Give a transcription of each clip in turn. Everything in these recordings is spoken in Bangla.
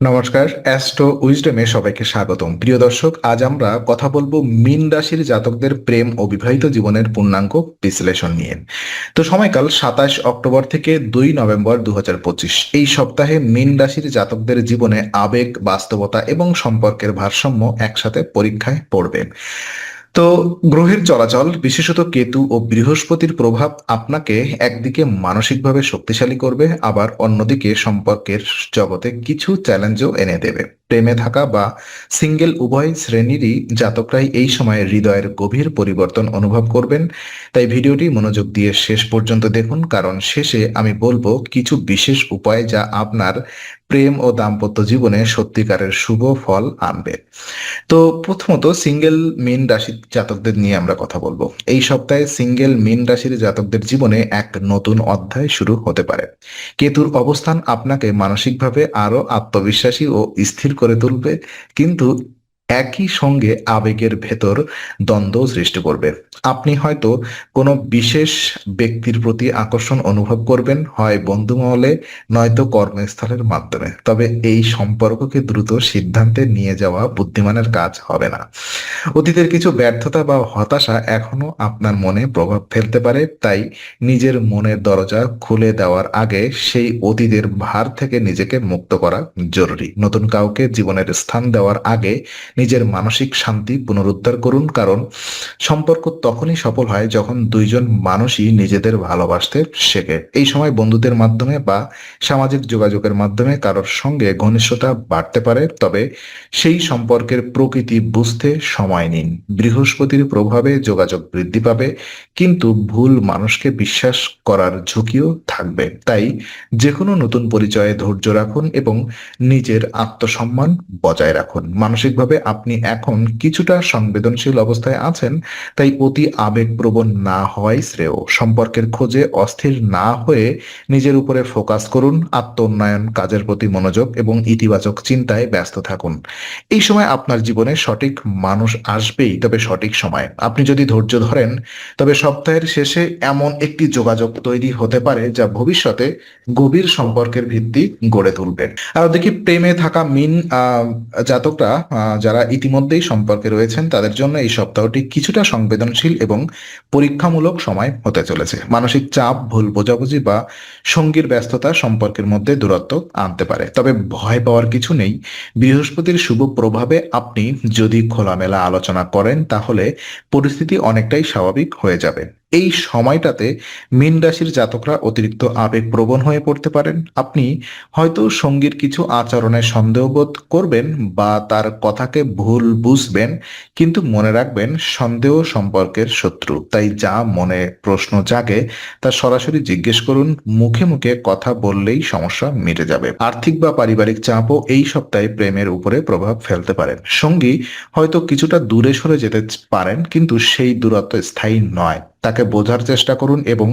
নমস্কার, অ্যাস্ট্রো উইজডমে সবাইকে স্বাগতম। প্রিয় দর্শক, আজ আমরা কথা বলব মিন রাশির জাতকদের প্রেম ও বিবাহিত জীবনের পূর্ণাঙ্গ বিশ্লেষণ নিয়ে। তো সময়কাল সাতাশ অক্টোবর থেকে দুই নভেম্বর দু হাজার পঁচিশ। এই সপ্তাহে মিন রাশির জাতকদের জীবনে আবেগ, বাস্তবতা এবং সম্পর্কের ভারসাম্য একসাথে পরীক্ষায় পড়বে। তো গ্রহের চলাচল, বিশেষত কেতু ও বৃহস্পতির প্রভাব আপনাকে একদিকে মানসিকভাবে শক্তিশালী করবে, আবার অন্যদিকে সম্পর্কের জগতে কিছু চ্যালেঞ্জও এনে দেবে। প্রেমে থাকা বা সিঙ্গেল উভয় শ্রেণীরই জাতকরাই এই সময়ে হৃদয়ের গভীর পরিবর্তন অনুভব করবেন। তাই ভিডিওটি মনোযোগ দিয়ে শেষ পর্যন্ত দেখুন, কারণ শেষে আমি বলব কিছু বিশেষ উপায় যা আপনার প্রেম ও দাম্পত্য জীবনে সত্যিকারের শুভ ফল আনবে। তো প্রথমত সিঙ্গেল মিন রাশির জাতকদের নিয়ে আমরা কথা বলব। এই সপ্তাহে সিঙ্গেল মিন রাশির জাতকদের জীবনে এক নতুন অধ্যায় শুরু হতে পারে। কেতুর অবস্থান আপনাকে মানসিকভাবে আরও আত্মবিশ্বাসী ও স্থির করে তুলবে। কিন্তু একই সঙ্গে আবেগের ভেতর দ্বন্দ্ব সৃষ্টি করবে। আপনি হয়তো কোনো বিশেষ ব্যক্তির প্রতি আকর্ষণ অনুভব করবেন, হয় বন্ধু মহলে নয়তো কর্মস্থলের মাধ্যমে। তবে এই সম্পর্ককে দ্রুত সিদ্ধান্তে নিয়ে যাওয়া বুদ্ধিমানের কাজ হবে না। অতীতের কিছু ব্যর্থতা বা হতাশা এখনও আপনার মনে প্রভাব ফেলতে পারে, তাই নিজের মনের দরজা খুলে দেওয়ার আগে সেই অতীতের ভার থেকে নিজেকে মুক্ত করা জরুরি। নতুন কাউকে জীবনের স্থান দেওয়ার আগে নিজের মানসিক শান্তি পুনরুদ্ধার করুন, কারণ সম্পর্ক তখনই সফল হয় যখন দুইজন মানুষই নিজেদের ভালোবাসতে শেখে। এই সময় বন্ধুদের মাধ্যমে বা সামাজিক যোগাযোগের মাধ্যমে কারোর সঙ্গে ঘনিষ্ঠতা বাড়তে পারে, তবে সেই সম্পর্কের প্রকৃতি বুঝতে সময় নিন। বৃহস্পতির প্রভাবে যোগাযোগ বৃদ্ধি পাবে, কিন্তু ভুল মানুষকে বিশ্বাস করার ঝুঁকিও থাকবে। তাই যে কোনো নতুন পরিচয়ে ধৈর্য রাখুন এবং নিজের আত্মসম্মান বজায় রাখুন। মানসিকভাবে আপনি এখন কিছুটা সংবেদনশীল অবস্থায় আছেন তাই অতি আবেগপ্রবণ না হওয়াই শ্রেয়। সম্পর্কের খোঁজে অস্থির না হয়ে নিজের উপরে ফোকাস করুন আত্ম উন্নয়ন কাজের প্রতি মনোযোগ এবং ইতিবাচক চিন্তায় ব্যস্ত থাকুন। এই সময় আপনার জীবনে সঠিক মানুষ আসবেই তবে সঠিক সময়। আপনি যদি ধৈর্য ধরেন তবে সপ্তাহের শেষে এমন একটি যোগাযোগ তৈরি হতে পারে যা ভবিষ্যতে গভীর সম্পর্কের ভিত্তি গড়ে তুলবে। আর দেখি প্রেমে থাকা মিন জাতকরা আহ, যারা ইতিমধ্যেই সম্পর্কে রয়েছেন, তাদের জন্য এই সপ্তাহটি কিছুটা সংবেদনশীল এবং পরীক্ষামূলক সময় হতে চলেছে। মানসিক চাপ, ভুল বোঝাবুঝি বা সঙ্গীর ব্যস্ততা সম্পর্কের মধ্যে দূরত্ব আনতে পারে। তবে ভয় পাওয়ার কিছু নেই। বৃহস্পতির শুভ প্রভাবে আপনি যদি খোলামেলা আলোচনা করেন, তাহলে পরিস্থিতি অনেকটাই স্বাভাবিক হয়ে যাবে। এই সময়টাতে মীন রাশির জাতকরা অতিরিক্ত আবেগ প্রবণ হয়ে পড়তে পারেন। আপনি হয়তো সঙ্গীর কিছু আচরণে সন্দেহবোধ করবেন বা তার কথাকে ভুল বুঝবেন, কিন্তু মনে রাখবেন সন্দেহ সম্পর্কের শত্রু। তাই যা মনে প্রশ্ন জাগে তা সরাসরি জিজ্ঞেস করুন, মুখে মুখে কথা বললেই সমস্যা মিটে যাবে। আর্থিক বা পারিবারিক চাপও এই সপ্তাহে প্রেমের উপরে প্রভাব ফেলতে পারেন সঙ্গী হয়তো কিছুটা দূরে সরে যেতে পারেন, কিন্তু সেই দূরত্ব স্থায়ী নয়। তাকে বোঝার চেষ্টা করুন এবং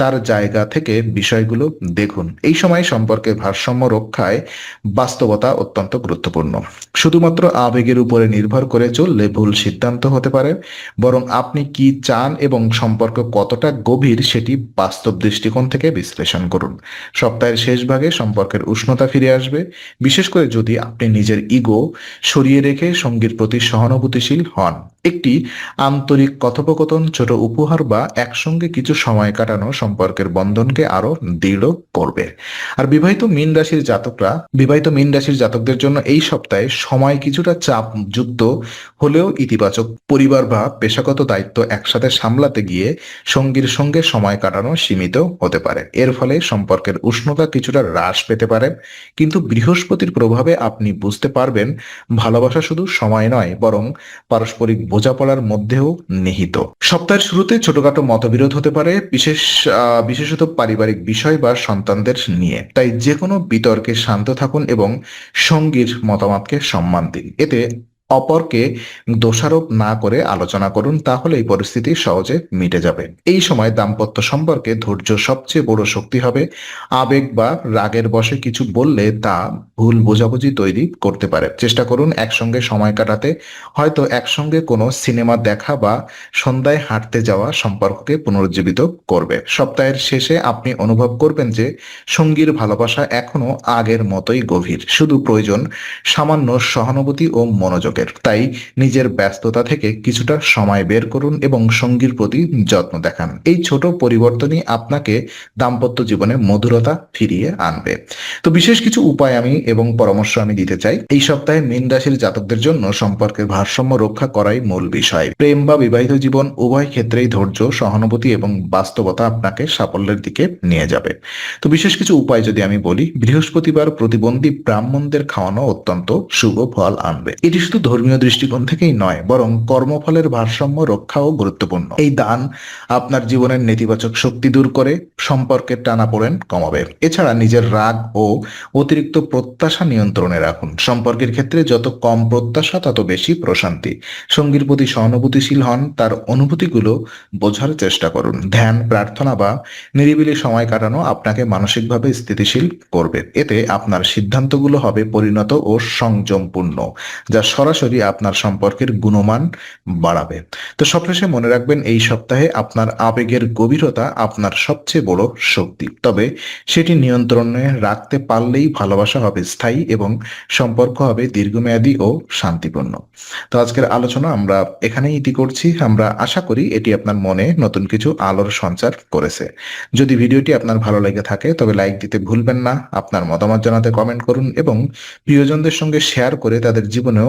তার জায়গা থেকে বিষয়গুলো দেখুন। এই সময় সম্পর্কের ভারসাম্য রক্ষায় বাস্তবতা অত্যন্ত গুরুত্বপূর্ণ। শুধুমাত্র আবেগের উপরে নির্ভর করে চললে ভুল সিদ্ধান্ত হতে পারে, বরং আপনি কি চান এবং সম্পর্ক কতটা গভীর সেটি বাস্তব দৃষ্টিকোণ থেকে বিশ্লেষণ করুন। সপ্তাহের শেষ ভাগে সম্পর্কের উষ্ণতা ফিরে আসবে। বিশেষ করে যদি আপনি নিজের ইগো সরিয়ে রেখে সঙ্গীর প্রতি সহানুভূতিশীল হন। একটি আন্তরিক কথোপকথন, ছোট উপহার বা একসঙ্গে কিছু সময় কাটানো সম্পর্কের বন্ধনকে আরও দৃঢ় করবে। আর বিবাহিত মীন রাশির জাতকরা, বিবাহিত মীন রাশির জাতকদের জন্য এই সপ্তাহে সময় কিছুটা চাপ যুক্ত হলেও ইতিবাচক পরিবার বা পেশাগত দায়িত্ব একসাথে সামলাতে গিয়ে সঙ্গীর সঙ্গে সময় কাটানো সীমিত হতে পারে। এর ফলে সম্পর্কের উষ্ণতা কিছুটা হ্রাস পেতে পারে। কিন্তু বৃহস্পতির প্রভাবে আপনি বুঝতে পারবেন, ভালোবাসা শুধু সময় নয়, বরং পারস্পরিক বোঝাপড়ার মধ্যেও নিহিত। সপ্তাহের শুরুতে ছোটখাটো মতবিরোধ হতে পারে, বিশেষ বিশেষত পারিবারিক বিষয় বা সন্তানদের নিয়ে। তাই যে কোনো বিতর্কে শান্ত থাকুন এবং সঙ্গীর মতামতকে সম্মান দিন। এতে অপরকে দোষারোপ না করে আলোচনা করুন, তাহলে এই পরিস্থিতি সহজে মিটে যাবে। এই সময় দাম্পত্য সম্পর্কে ধৈর্য সবচেয়ে বড় শক্তি হবে। আবেগ বা রাগের বশে কিছু বললে তা ভুল বোঝাবুঝি তৈরি করতে পারে। চেষ্টা করুন একসঙ্গে সময় কাটাতে। হয়তো একসঙ্গে কোনো সিনেমা দেখা বা সন্ধ্যায় হাঁটতে যাওয়া সম্পর্ককে পুনরুজ্জীবিত করবে। সপ্তাহের শেষে আপনি অনুভব করবেন যে সঙ্গীর ভালোবাসা এখনও আগের মতোই গভীর। শুধু প্রয়োজন সামান্য সহানুভূতি ও মনোযোগের তাই নিজের ব্যস্ততা থেকে কিছুটা সময় বের করুন এবং সঙ্গীর প্রতি যত্ন দেখান। এই ছোট পরিবর্তনই আপনাকে দাম্পত্য জীবনে মধুরতা ফিরিয়ে আনবে। তো বিশেষ কিছু উপায় আমি এবং পরামর্শ আমি দিতে চাই। এই সপ্তাহে মীন রাশির জাতকদের জন্য সম্পর্কের ভারসাম্য রক্ষা করাই মূল বিষয়। প্রেম বা বিবাহিত জীবন উভয় ক্ষেত্রেই ধৈর্য, সহানুভূতি এবং বাস্তবতা আপনাকে সাফল্যের দিকে নিয়ে যাবে। তো বিশেষ কিছু উপায় যদি আমি বলি, বৃহস্পতিবার প্রতিবন্ধী ব্রাহ্মণদের খাওয়ানো অত্যন্ত শুভ ফল আনবে। এটি শুধু ধর্মীয় দৃষ্টিকোণ থেকেই নয়, বরং কর্মফলের ভারসাম্য, রক্ষাও গুরুত্বপূর্ণ। এই দান আপনার জীবনের নেতিবাচক শক্তি দূর করে, সম্পর্কের টানাপোড়েন কমাবে। এছাড়া নিজের রাগ ও অতিরিক্ত প্রত্যাশা নিয়ন্ত্রণে রাখুন। সম্পর্কের ক্ষেত্রে যত কম প্রত্যাশা, তত বেশি প্রশান্তি। সঙ্গীর প্রতি সহানুভূতিশীল হন, তার অনুভূতিগুলো বোঝার চেষ্টা করুন। ধ্যান, প্রার্থনা বা নিরিবিলি সময় কাটানো আপনাকে মানসিকভাবে স্থিতিশীল করবে। এতে আপনার সিদ্ধান্তগুলো হবে পরিণত ও সংযমপূর্ণ, যা সরাসরি আপনার সম্পর্কের গুণমান বাড়াবে। তো সবশেষে মনে রাখবেন, এই সপ্তাহে আপনার আবেগের গভীরতা আপনার সবচেয়ে বড় শক্তি। তবে সেটি নিয়ন্ত্রণে রাখতে পারলেই ভালোবাসা হবে স্থায়ী এবং সম্পর্ক হবে দীর্ঘমেয়াদী ও শান্তিপূর্ণ। তো আজকের আলোচনা আমরা এখানেই ইতি করছি। আমরা আশা করি এটি আপনার মনে নতুন কিছু আলোর সঞ্চার করেছে। যদি ভিডিওটি আপনার ভালো লেগে থাকে, তবে লাইক দিতে ভুলবেন না। আপনার মতামত জানাতে কমেন্ট করুন এবং প্রিয়জনদের সঙ্গে শেয়ার করে তাদের জীবনেও